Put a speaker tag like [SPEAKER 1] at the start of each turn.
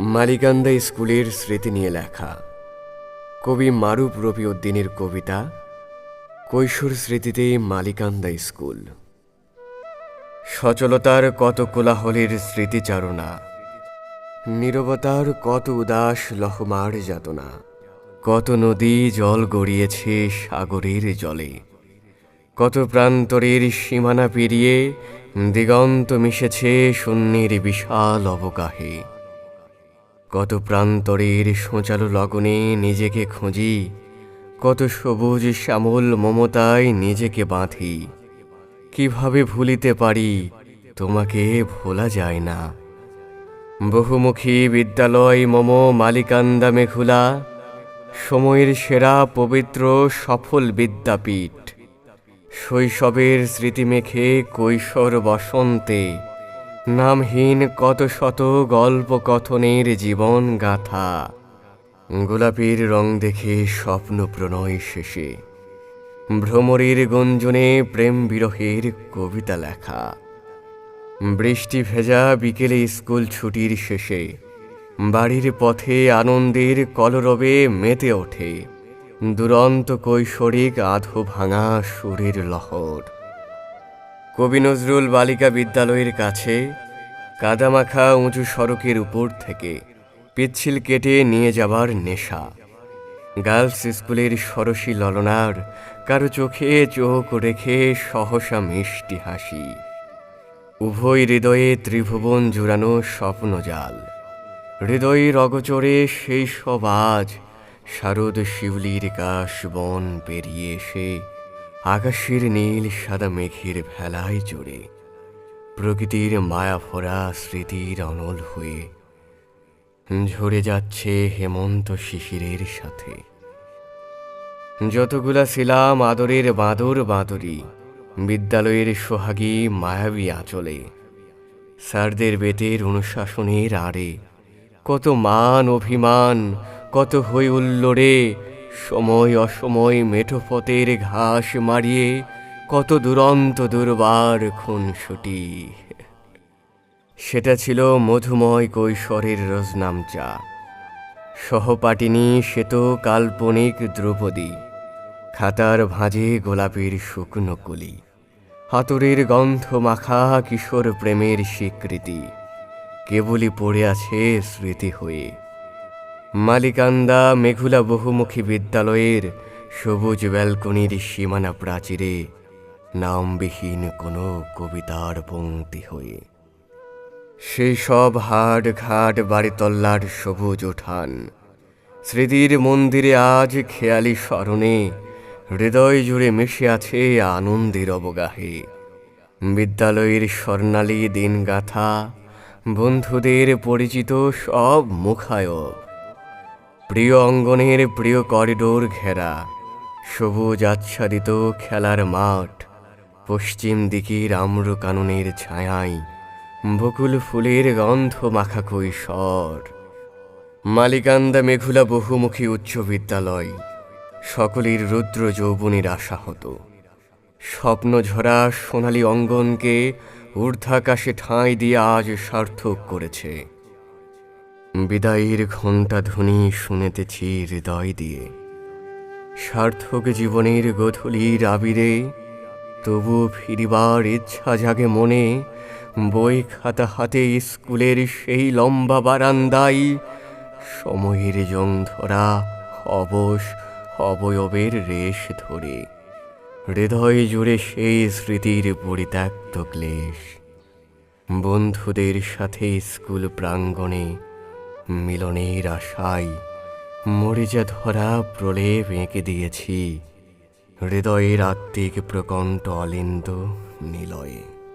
[SPEAKER 1] মালিকান্দা স্কুলের স্মৃতি নিয়ে লেখা। কবি মারুপ রবি উদ্দিনের কবিতা, কৈশোর স্মৃতিতে মালিকান্দা স্কুল। সচলতার কত কোলাহলের স্মৃতিচারণা, নীরবতার কত উদাস লহমার যাতনা, কত নদী জল গড়িয়েছে সাগরের জলে, কত প্রান্তরের সীমানা পেরিয়ে দিগন্ত মিশেছে শূন্যের বিশাল অবগাহে। কত প্রান্তরের সোঁচালো লগনে নিজেকে খুঁজি, কত সবুজ শ্যামল মমতায় নিজেকে বাঁধি। কীভাবে ভুলিতে পারি, তোমাকে ভোলা যায় না। বহুমুখী বিদ্যালয় মম মালিকান্দা মেঘুলা, সময়ের সেরা পবিত্র সফল বিদ্যাপীঠ। শৈশবের স্মৃতি মেখে কৈশোর বসন্তে নামহীন কত শত গল্প কথনের জীবন গাথা। গোলাপির রং দেখে স্বপ্ন প্রণয় শেষে। ভ্রমরের গঞ্জনে প্রেম বিরহের কবিতা লেখা। বৃষ্টি ভেজা বিকেলে স্কুল ছুটির শেষে। বাড়ির পথে আনন্দের কলরবে মেতে ওঠে। দুরন্ত কৈশোরিক আধো ভাঙা সুরের লহর। কবি নজরুল বালিকা বিদ্যালয়ের কাছে কাদামাখা উঁচু সড়কের উপর থেকে পিচ্ছিল কেটে নিয়ে যাবার নেশা। গার্লস স্কুলের সরসী ললনার কারও চোখে চোখ রেখে সহসা মিষ্টি হাসি। উভয় হৃদয়ে ত্রিভুবন জুড়ানো স্বপ্নজাল হৃদয়ের অগচরে সেই সব আজ শারদ শিউলির কাশ বন পেরিয়ে এসে আকাশের নীল, সাদা মেঘের ভেলায় জুড়ে প্রকৃতির মায়া ভরা স্মৃতির অনল হয়ে ঝরে যাচ্ছে হেমন্ত শিশিরের সাথে। যতগুলা ছিলাম আদরের বাঁদর বাঁদরি, বিদ্যালয়ের সোহাগী মায়াবী আঁচলে, স্যারদের বেতের অনুশাসনের আড়ে, কত মান অভিমান, কত হই উল্লোড়ে সময় অসময় মেঠোপথের ঘাস মারিয়ে কত দুরন্ত দুর্বার খুনসুটি সেটা ছিল মধুময় কৈশোরের রজনামচা। সহপাটিনী শ্বেত কাল্পনিক দ্রৌপদী, খাতার ভাঁজে গোলাপের শুকনো কলি, হাতুড়ির গন্ধ মাখা কিশোর প্রেমের স্বীকৃতি, কেবলই পড়ে আছে স্মৃতি হয়ে। মালিকান্দা মেঘুলা বহুমুখী বিদ্যালয়ের সবুজ ব্যালকনির সীমানা প্রাচীরে নামবিহীন কোনো কবিতার পঙ্ক্তি হয়ে। সেই সব হাট ঘাট বাড়িতল্লার সবুজ উঠান। স্মৃতির মন্দিরে আজ খেয়ালি স্মরণে হৃদয় জুড়ে মিশে আছে আনন্দের অবগাহে। বিদ্যালয়ের স্বর্ণালী দিনগাথা, বন্ধুদের পরিচিত সব মুখায়ব। প্রিয় অঙ্গনের প্রিয় করিডোর ঘেরা, সবুজ আচ্ছাদিত খেলার মাঠ, পশ্চিম দিকের আম্র কাননের ছায়ায় বকুল ফুলের গন্ধ মাখা কৈশোর মালিকান্দা মেঘুলা বহুমুখী উচ্চ বিদ্যালয়, সকলের রুদ্র যৌবনের আশা হতো স্বপ্ন ঝরা সোনালী অঙ্গনকে ঊর্ধ্বাকাশে ঠাঁই দিয়ে আজ সার্থক করেছে। বিদায়ের ঘণ্টা ধ্বনি শুনেতেছি হৃদয় দিয়ে। সার্থক জীবনের গধূলির আবিরে তবু ফিরিবার ইচ্ছা জাগে মনে, বই খাতা হাতে স্কুলের সেই লম্বা বারান্দায় সময়ের জং ধরা অবশ, অবয়বের রেশ ধরে। হৃদয় জুড়ে সেই স্মৃতির পরিত্যক্ত ক্লেশ। বন্ধুদের সাথে স্কুল প্রাঙ্গণে মিলনের আশায় মরিচা ধরা প্রলে এঁকে দিয়েছি। হৃদয়ের আত্মিক প্রকণ্ঠ অলিন্দ নিলয়ে।